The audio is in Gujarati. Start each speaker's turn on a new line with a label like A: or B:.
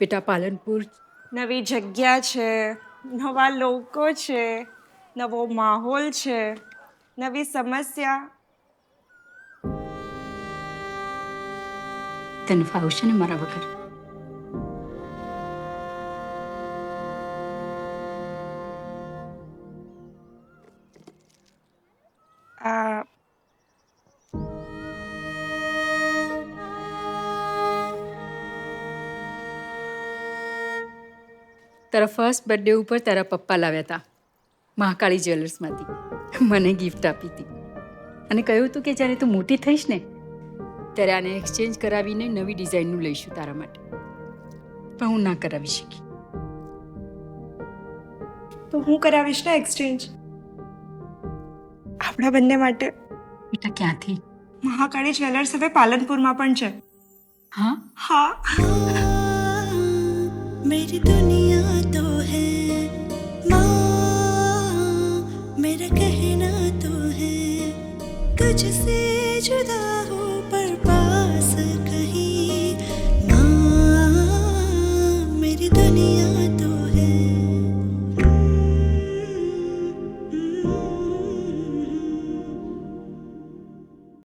A: બેટા પાલનપુર
B: નવી જગ્યા છે નવા લોકો છે નવો માહોલ છે નવી સમસ્યા.
A: તને ફાવશે ને મારા વગર? તારા ફર્સ્ટ બર્થડે ઉપર તારા પપ્પા લાવ્યા હતા મહાકાળી જ્વેલર્સમાંથી મને ગિફ્ટ આપી હતી અને કહ્યું હતું કે જ્યારે તું મોટી થઈશ ને ત્યારે આને એક્સચેન્જ કરાવીને નવી ડિઝાઇનનું લઈશું તારા માટે. પણ હું ના કરાવી શકી.
B: તો હું કરાવીશ ને એક્સચેન્જ આપણા બંને માટે.
A: બેટા ક્યાંથી?
B: મહાકાળી જ્વેલર્સ હવે પાલનપુરમાં પણ છે.
A: હા?
B: હા.
C: मेरी दुनिया तो है माँ मेरा कहना तो है तुझसे जुदा